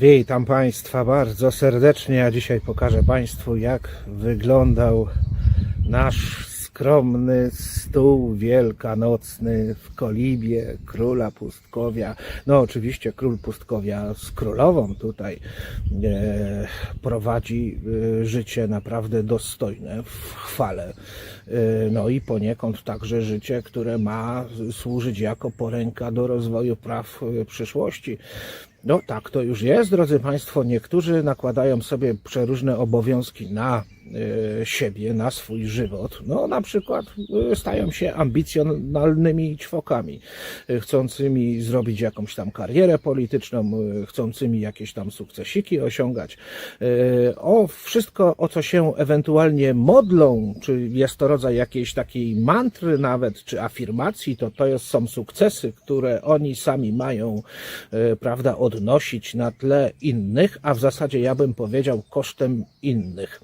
Witam Państwa bardzo serdecznie. Ja dzisiaj pokażę Państwu, jak wyglądał nasz skromny stół wielkanocny w kolibie króla Pustkowia. No oczywiście król Pustkowia z królową tutaj e, prowadzi e, życie naprawdę dostojne w chwale. E, no i poniekąd także życie, które ma służyć jako poręka do rozwoju praw e, przyszłości. No tak to już jest, drodzy Państwo. Niektórzy nakładają sobie przeróżne obowiązki na siebie, na swój żywot. No na przykład e, stają się ambicjonalnymi ćwokami, e, chcącymi zrobić jakąś tam karierę polityczną, e, chcącymi jakieś tam sukcesiki osiągać. E, O wszystko, o co się ewentualnie modlą, czy jest to rodzaj jakiejś takiej mantry nawet, czy afirmacji, to to jest, są sukcesy, które oni sami mają, e, prawda, odnosić na tle innych, a w zasadzie ja bym powiedział kosztem innych.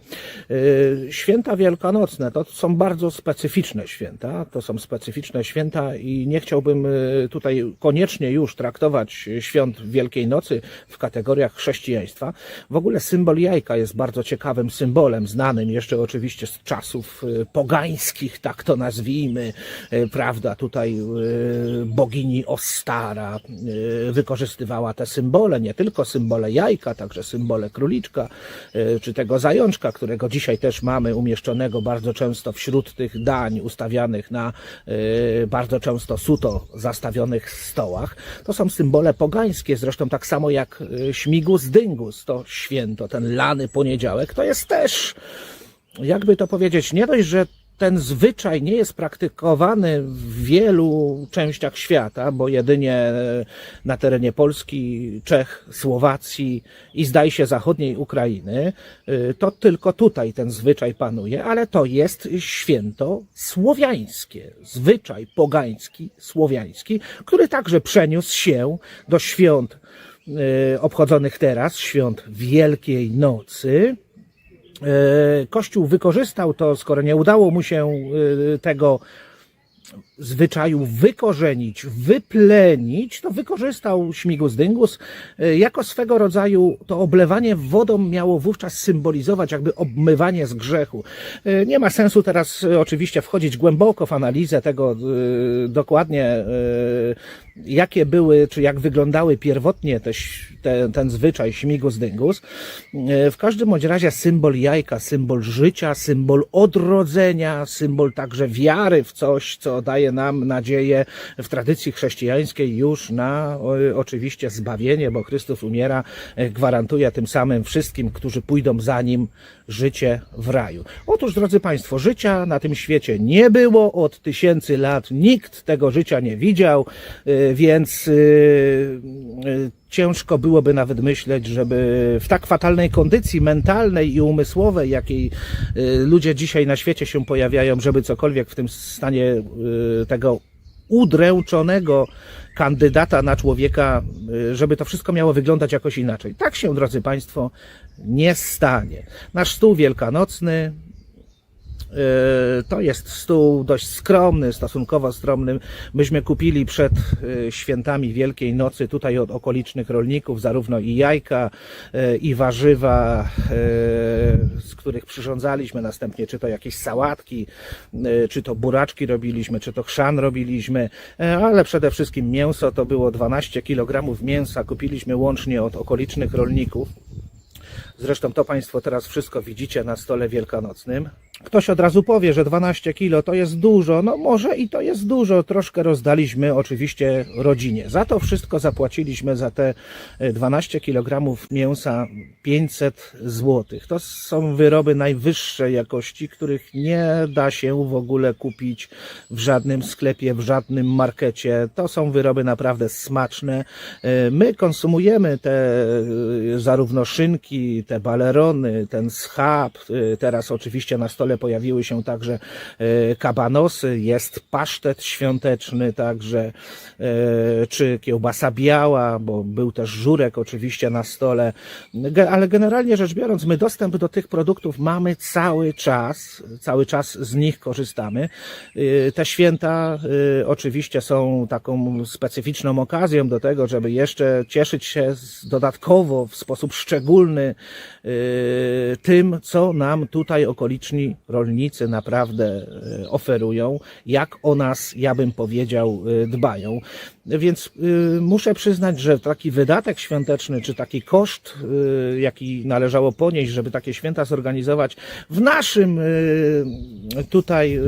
E, Święta wielkanocne to są bardzo specyficzne święta, to są specyficzne święta i nie chciałbym e, tutaj koniecznie już traktować świąt Wielkiej Nocy w kategoriach chrześcijaństwa. W ogóle symbol jajka jest bardzo ciekawym symbolem, znanym jeszcze oczywiście z czasów e, pogańskich, tak to nazwijmy, prawda, tutaj bogini Ostara wykorzystywała te symbole, nie tylko symbole jajka, także symbole króliczka, czy tego zajączka, którego dzisiaj też mamy umieszczonego bardzo często wśród tych dań ustawianych na e, bardzo często suto zastawionych stołach. To są symbole pogańskie, zresztą tak samo jak e, śmigus dyngus, to święto, ten lany poniedziałek, to jest też jakby to powiedzieć, nie dość, że ten zwyczaj nie jest praktykowany w wielu częściach świata, bo jedynie e, na terenie Polski, Czech, Słowacji i zdaje się zachodniej Ukrainy, e, to tylko tutaj ten zwyczaj panuje, ale to jest święto słowiańskie, zwyczaj pogański, słowiański, który także przeniósł się do świąt e, obchodzonych teraz, świąt Wielkiej Nocy. E, Kościół wykorzystał to, skoro nie udało mu się e, tego zwyczaju wykorzenić, wyplenić, to wykorzystał śmigus dyngus. E, Jako swego rodzaju to oblewanie wodą miało wówczas symbolizować jakby obmywanie z grzechu. E, Nie ma sensu teraz e, oczywiście wchodzić głęboko w analizę tego dokładnie, jakie były, czy jak wyglądały pierwotnie te, ś- te, ten zwyczaj śmigus dyngus. W każdym bądź razie symbol jajka, symbol życia, symbol odrodzenia, symbol także wiary w coś, co daje nam nadzieję w tradycji chrześcijańskiej już na oczywiście zbawienie, bo Chrystus umiera, e, gwarantuje tym samym wszystkim, którzy pójdą za Nim, życie w raju. Otóż, drodzy Państwo, życia na tym świecie nie było od tysięcy lat, nikt tego życia nie widział, e, więc e, ciężko byłoby nawet myśleć, żeby w tak fatalnej kondycji mentalnej i umysłowej, jakiej y, ludzie dzisiaj na świecie się pojawiają, żeby cokolwiek w tym stanie y, tego udręczonego kandydata na człowieka, y, żeby to wszystko miało wyglądać jakoś inaczej. Tak się, drodzy Państwo, nie stanie. Nasz stół wielkanocny To jest stół dość skromny, stosunkowo skromny. Myśmy kupili przed e, świętami Wielkiej Nocy tutaj od okolicznych rolników zarówno i jajka, e, i warzywa, z których przyrządzaliśmy następnie, czy to jakieś sałatki, czy to buraczki robiliśmy, czy to chrzan robiliśmy, ale przede wszystkim mięso to było 12 kg mięsa. Kupiliśmy łącznie od okolicznych rolników. Zresztą to Państwo teraz wszystko widzicie na stole wielkanocnym. Ktoś od razu powie, że 12 kilo to jest dużo. No może i to jest dużo. Troszkę rozdaliśmy oczywiście rodzinie. Za to wszystko zapłaciliśmy za te e, 12 kg mięsa 500 zł. To są wyroby najwyższej jakości, których nie da się w ogóle kupić w żadnym sklepie, w żadnym markecie. To są wyroby naprawdę smaczne. E, My konsumujemy te e, zarówno szynki, te balerony, ten schab. E, Teraz oczywiście na stole stole pojawiły się także e, kabanosy, jest pasztet świąteczny także, e, czy kiełbasa biała, bo był też żurek oczywiście na stole, ale generalnie rzecz biorąc, my dostęp do tych produktów mamy cały czas, cały czas z nich korzystamy. Y, Te święta oczywiście są taką specyficzną okazją do tego, żeby jeszcze cieszyć się dodatkowo w sposób szczególny tym, co nam tutaj okoliczni rolnicy naprawdę y, oferują, jak o nas, ja bym powiedział, y, dbają. Więc y, muszę przyznać, że taki wydatek świąteczny, czy taki koszt, jaki należało ponieść, żeby takie święta zorganizować, w naszym tutaj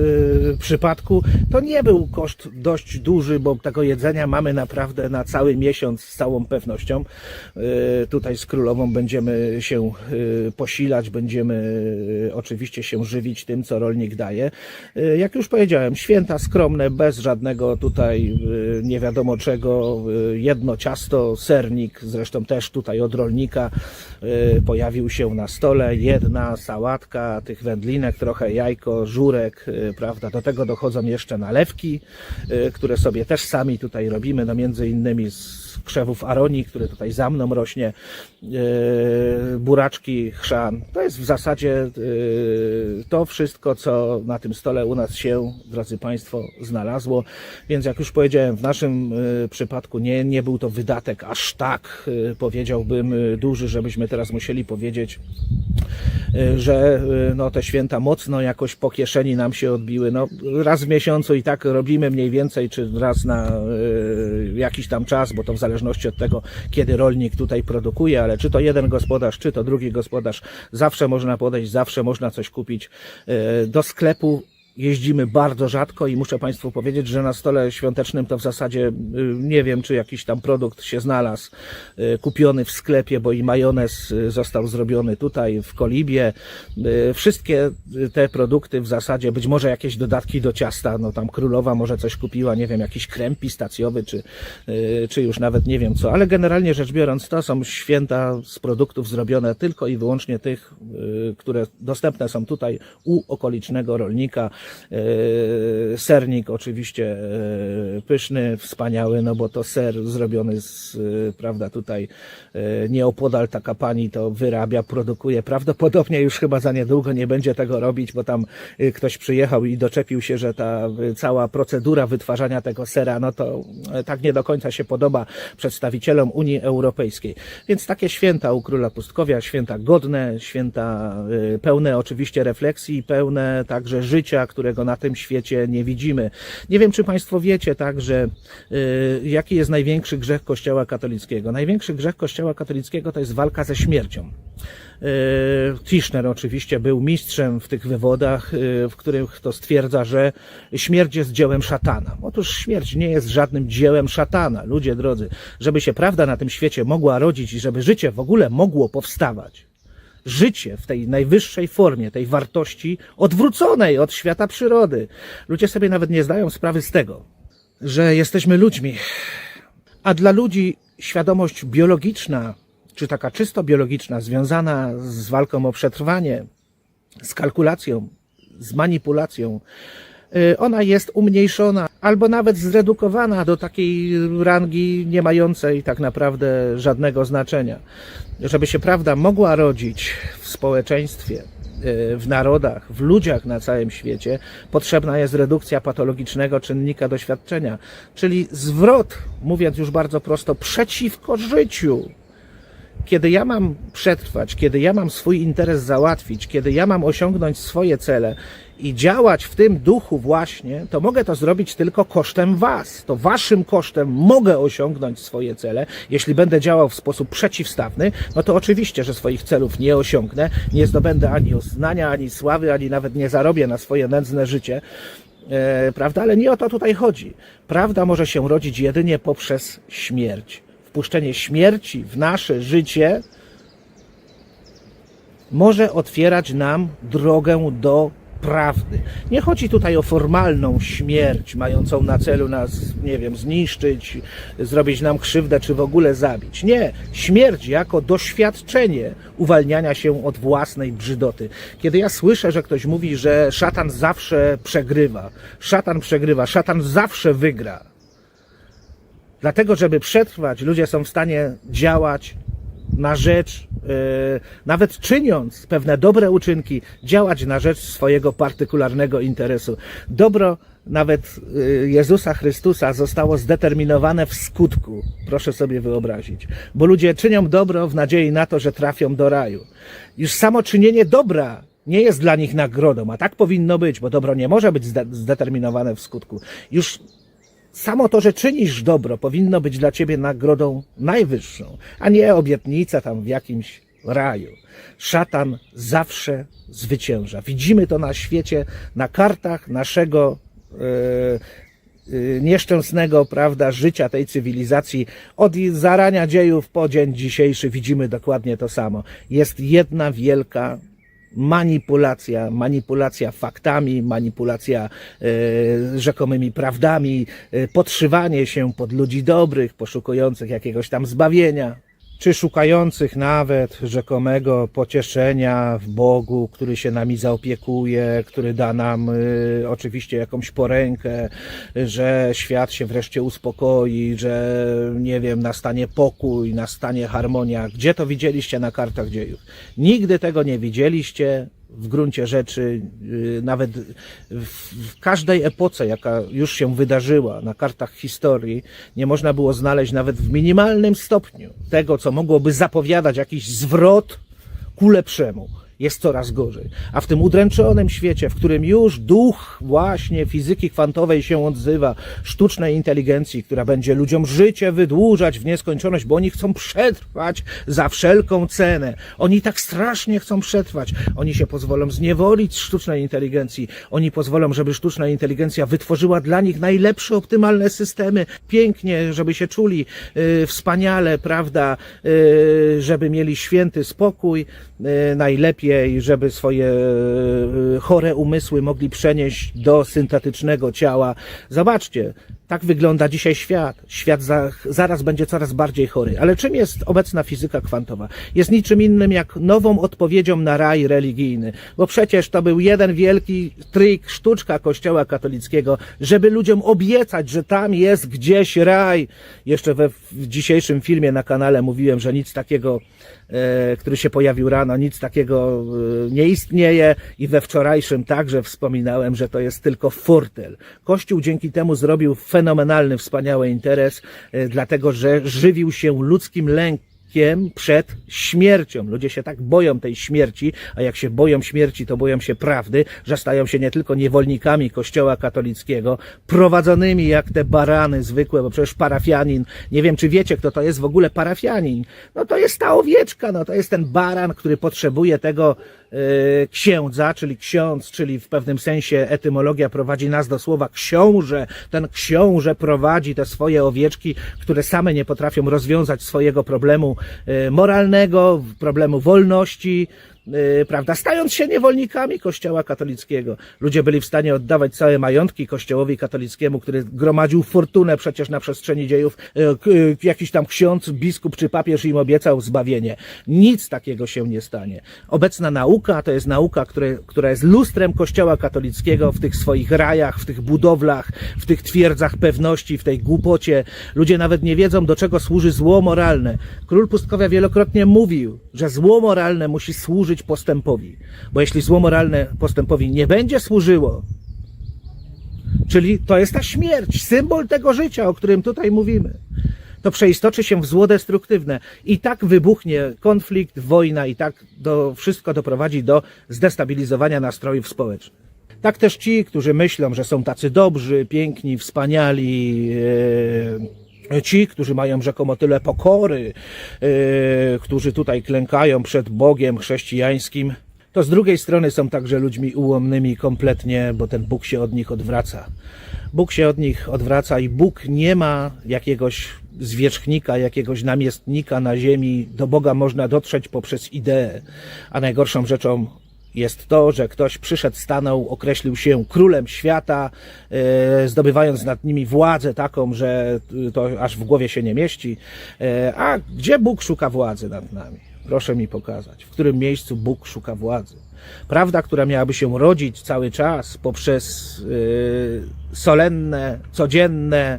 przypadku, to nie był koszt dość duży, bo tego jedzenia mamy naprawdę na cały miesiąc z całą pewnością. Tutaj z królową będziemy się posilać, będziemy oczywiście się żywić tym, co rolnik daje. Y, Jak już powiedziałem, święta skromne, bez żadnego tutaj y, nie wiadomo czego, y, jedno ciasto, sernik, zresztą też tutaj od rolnika pojawił się na stole, jedna sałatka, tych wędlinek, trochę jajko, żurek, prawda, do tego dochodzą jeszcze nalewki, które sobie też sami tutaj robimy, no między innymi z krzewów aronii, który tutaj za mną rośnie, yy, buraczki, chrzan. To jest w zasadzie yy, to wszystko, co na tym stole u nas się, drodzy Państwo, znalazło. Więc jak już powiedziałem, w naszym yy, przypadku nie, nie był to wydatek aż tak, powiedziałbym, duży, żebyśmy teraz musieli powiedzieć, że no, te święta mocno jakoś po kieszeni nam się odbiły. No, raz w miesiącu i tak robimy mniej więcej, czy raz na jakiś tam czas, bo to w zależności od tego, kiedy rolnik tutaj produkuje, ale czy to jeden gospodarz, czy to drugi gospodarz, zawsze można podejść, zawsze można coś kupić. Yy, Do sklepu jeździmy bardzo rzadko i muszę Państwu powiedzieć, że na stole świątecznym to w zasadzie y, nie wiem, czy jakiś tam produkt się znalazł y, kupiony w sklepie, bo i majonez y, został zrobiony tutaj w Kolibie. Wszystkie te produkty w zasadzie, być może jakieś dodatki do ciasta, no tam królowa może coś kupiła, nie wiem, jakiś krem pistacjowy, czy, czy już nawet nie wiem co, ale generalnie rzecz biorąc, to są święta z produktów zrobione tylko i wyłącznie tych, które dostępne są tutaj u okolicznego rolnika. E, Sernik oczywiście e, pyszny, wspaniały, no bo to ser zrobiony z, e, prawda, tutaj nieopodal taka pani to wyrabia, produkuje. Prawdopodobnie już chyba za niedługo nie będzie tego robić, bo tam ktoś przyjechał i doczepił się, że ta cała procedura wytwarzania tego sera, no to tak nie do końca się podoba przedstawicielom Unii Europejskiej. Więc takie święta u Króla Pustkowia, święta godne, święta pełne oczywiście refleksji, pełne także życia, którego na tym świecie nie widzimy. Nie wiem, czy Państwo wiecie także, y, jaki jest największy grzech Kościoła katolickiego. Największy grzech Kościoła katolickiego to jest walka ze śmiercią. Y, Tischner oczywiście był mistrzem w tych wywodach, y, w których to stwierdza, że śmierć jest dziełem szatana. Otóż śmierć nie jest żadnym dziełem szatana. Ludzie drodzy, żeby się prawda na tym świecie mogła rodzić i żeby życie w ogóle mogło powstawać, życie w tej najwyższej formie, tej wartości odwróconej od świata przyrody. Ludzie sobie nawet nie zdają sprawy z tego, że jesteśmy ludźmi. A dla ludzi świadomość biologiczna, czy taka czysto biologiczna, związana z walką o przetrwanie, z kalkulacją, z manipulacją, ona jest umniejszona albo nawet zredukowana do takiej rangi nie mającej tak naprawdę żadnego znaczenia. Żeby się prawda mogła rodzić w społeczeństwie, y, w narodach, w ludziach na całym świecie, potrzebna jest redukcja patologicznego czynnika doświadczenia, czyli zwrot, mówiąc już bardzo prosto, przeciwko życiu kiedy ja mam przetrwać, kiedy ja mam swój interes załatwić, kiedy ja mam osiągnąć swoje cele i działać w tym duchu właśnie, to mogę to zrobić tylko kosztem Was. To Waszym kosztem mogę osiągnąć swoje cele. Jeśli będę działał w sposób przeciwstawny, no to oczywiście, że swoich celów nie osiągnę, nie zdobędę ani uznania, ani sławy, ani nawet nie zarobię na swoje nędzne życie. E, prawda? Ale nie o to tutaj chodzi. Prawda może się rodzić jedynie poprzez śmierć. Wpuszczenie śmierci w nasze życie może otwierać nam drogę do prawdy. Nie chodzi tutaj o formalną śmierć, mającą na celu nas, nie wiem, zniszczyć, zrobić nam krzywdę, czy w ogóle zabić. Nie, śmierć jako doświadczenie uwalniania się od własnej brzydoty. Kiedy ja słyszę, że ktoś mówi, że szatan zawsze przegrywa, szatan przegrywa, szatan zawsze wygra. Dlatego, żeby przetrwać, ludzie są w stanie działać na rzecz, yy, nawet czyniąc pewne dobre uczynki, działać na rzecz swojego partykularnego interesu. Dobro nawet yy, Jezusa Chrystusa zostało zdeterminowane w skutku, proszę sobie wyobrazić, bo ludzie czynią dobro w nadziei na to, że trafią do raju. Już samo czynienie dobra nie jest dla nich nagrodą, a tak powinno być, bo dobro nie może być zde- zdeterminowane w skutku. Już Samo to, że czynisz dobro, powinno być dla ciebie nagrodą najwyższą, a nie obietnica tam w jakimś raju. Szatan zawsze zwycięża. Widzimy to na świecie, na kartach naszego e, nieszczęsnego, prawda, życia tej cywilizacji. Od zarania dziejów po dzień dzisiejszy widzimy dokładnie to samo. Jest jedna wielka manipulacja, manipulacja faktami, manipulacja e, rzekomymi prawdami, e, podszywanie się pod ludzi dobrych, poszukujących jakiegoś tam zbawienia, czy szukających nawet rzekomego pocieszenia w Bogu, który się nami zaopiekuje, który da nam y, oczywiście jakąś porękę, że świat się wreszcie uspokoi, że nie wiem, nastanie pokój, nastanie harmonia. Gdzie to widzieliście na kartach dziejów? Nigdy tego nie widzieliście. W gruncie rzeczy, y, nawet w, każdej epoce, jaka już się wydarzyła na kartach historii, nie można było znaleźć nawet w minimalnym stopniu tego, co mogłoby zapowiadać jakiś zwrot ku lepszemu. Jest coraz gorzej. A w tym udręczonym świecie, w którym już duch właśnie fizyki kwantowej się odzywa, sztucznej inteligencji, która będzie ludziom życie wydłużać w nieskończoność, bo oni chcą przetrwać za wszelką cenę. Oni tak strasznie chcą przetrwać. Oni się pozwolą zniewolić sztucznej inteligencji. Oni pozwolą, żeby sztuczna inteligencja wytworzyła dla nich najlepsze, optymalne systemy. Pięknie, żeby się czuli y, wspaniale, prawda, y, żeby mieli święty spokój, najlepiej, żeby swoje y, chore umysły mogli przenieść do syntetycznego ciała. Zobaczcie, tak wygląda dzisiaj świat. Świat za, zaraz będzie coraz bardziej chory. Ale czym jest obecna fizyka kwantowa? Jest niczym innym jak nową odpowiedzią na raj religijny. Bo przecież to był jeden wielki trik, sztuczka Kościoła katolickiego, żeby ludziom obiecać, że tam jest gdzieś raj. Jeszcze we w dzisiejszym filmie na kanale mówiłem, że nic takiego, e, który się pojawił rano, nic takiego e, nie istnieje i we wczorajszym także wspominałem, że to jest tylko fortel. Kościół dzięki temu zrobił fenomenalny, wspaniały interes, e, dlatego że żywił się ludzkim lękiem przed śmiercią. Ludzie się tak boją tej śmierci, a jak się boją śmierci, to boją się prawdy, że stają się nie tylko niewolnikami Kościoła katolickiego, prowadzonymi jak te barany zwykłe, bo przecież parafianin, nie wiem czy wiecie, kto to jest w ogóle parafianin. No to jest ta owieczka, no to jest ten baran, który potrzebuje tego księdza, czyli ksiądz, czyli w pewnym sensie etymologia prowadzi nas do słowa książę. Ten książę prowadzi te swoje owieczki, które same nie potrafią rozwiązać swojego problemu e, moralnego, problemu wolności, prawda, stając się niewolnikami Kościoła katolickiego. Ludzie byli w stanie oddawać całe majątki Kościołowi katolickiemu, który gromadził fortunę przecież na przestrzeni dziejów. E, e, Jakiś tam ksiądz, biskup czy papież im obiecał zbawienie. Nic takiego się nie stanie. Obecna nauka to jest nauka, które, która jest lustrem Kościoła katolickiego w tych swoich rajach, w tych budowlach, w tych twierdzach pewności, w tej głupocie. Ludzie nawet nie wiedzą, do czego służy zło moralne. Król Pustkowia wielokrotnie mówił, że zło moralne musi służyć postępowi. Bo jeśli zło moralne postępowi nie będzie służyło, czyli to jest ta śmierć, symbol tego życia, o którym tutaj mówimy, to przeistoczy się w zło destruktywne. I tak wybuchnie konflikt, wojna, i tak do, wszystko doprowadzi do zdestabilizowania nastrojów społecznych. Tak też ci, którzy myślą, że są tacy dobrzy, piękni, wspaniali, e, ci, którzy mają rzekomo tyle pokory, e, którzy tutaj klękają przed Bogiem chrześcijańskim, to z drugiej strony są także ludźmi ułomnymi kompletnie, bo ten Bóg się od nich odwraca. Bóg się od nich odwraca i Bóg nie ma jakiegoś zwierzchnika, jakiegoś namiestnika na ziemi. Do Boga można dotrzeć poprzez ideę, a najgorszą rzeczą jest to, że ktoś przyszedł, stanął, określił się królem świata, e, zdobywając nad nimi władzę taką, że to aż w głowie się nie mieści. E, a gdzie Bóg szuka władzy nad nami? Proszę mi pokazać, w którym miejscu Bóg szuka władzy. Prawda, która miałaby się rodzić cały czas poprzez e, solenne, codzienne,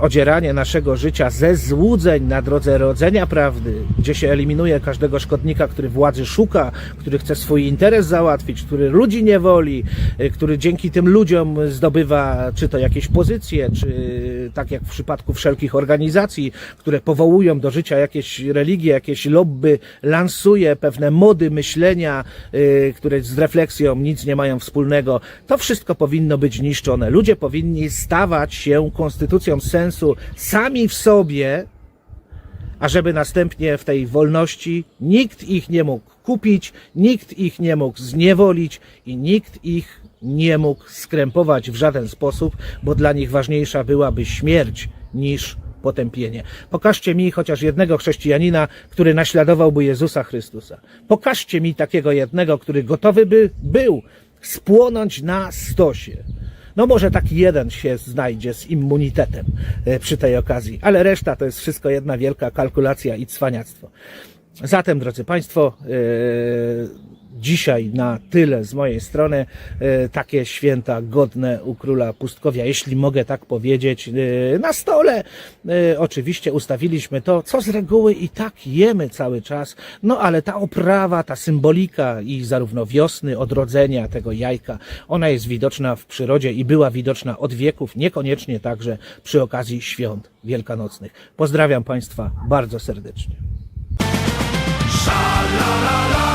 odzieranie naszego życia ze złudzeń na drodze rodzenia prawdy, gdzie się eliminuje każdego szkodnika, który władzy szuka, który chce swój interes załatwić, który ludzi nie woli, e, który dzięki tym ludziom zdobywa czy to jakieś pozycje, czy tak jak w przypadku wszelkich organizacji, które powołują do życia jakieś religie, jakieś lobby, lansuje pewne mody myślenia, e, które z refleksją nic nie mają wspólnego. To wszystko powinno być niszczone. Ludzie powinni stawać się konstytucją sensu sami w sobie, ażeby następnie w tej wolności nikt ich nie mógł kupić, nikt ich nie mógł zniewolić i nikt ich nie mógł skrępować w żaden sposób, bo dla nich ważniejsza byłaby śmierć niż potępienie. Pokażcie mi chociaż jednego chrześcijanina, który naśladowałby Jezusa Chrystusa. Pokażcie mi takiego jednego, który gotowy by był spłonąć na stosie. No może taki jeden się znajdzie z immunitetem e, przy tej okazji, ale reszta to jest wszystko jedna wielka kalkulacja i cwaniactwo. Zatem, drodzy Państwo, e, dzisiaj na tyle z mojej strony. E, Takie święta godne u króla pustkowia, jeśli mogę tak powiedzieć. E, Na stole e, oczywiście ustawiliśmy to, co z reguły i tak jemy cały czas. No ale ta oprawa, ta symbolika i zarówno wiosny, odrodzenia tego jajka, ona jest widoczna w przyrodzie i była widoczna od wieków, niekoniecznie także przy okazji świąt wielkanocnych. Pozdrawiam Państwa bardzo serdecznie. Sha la la la.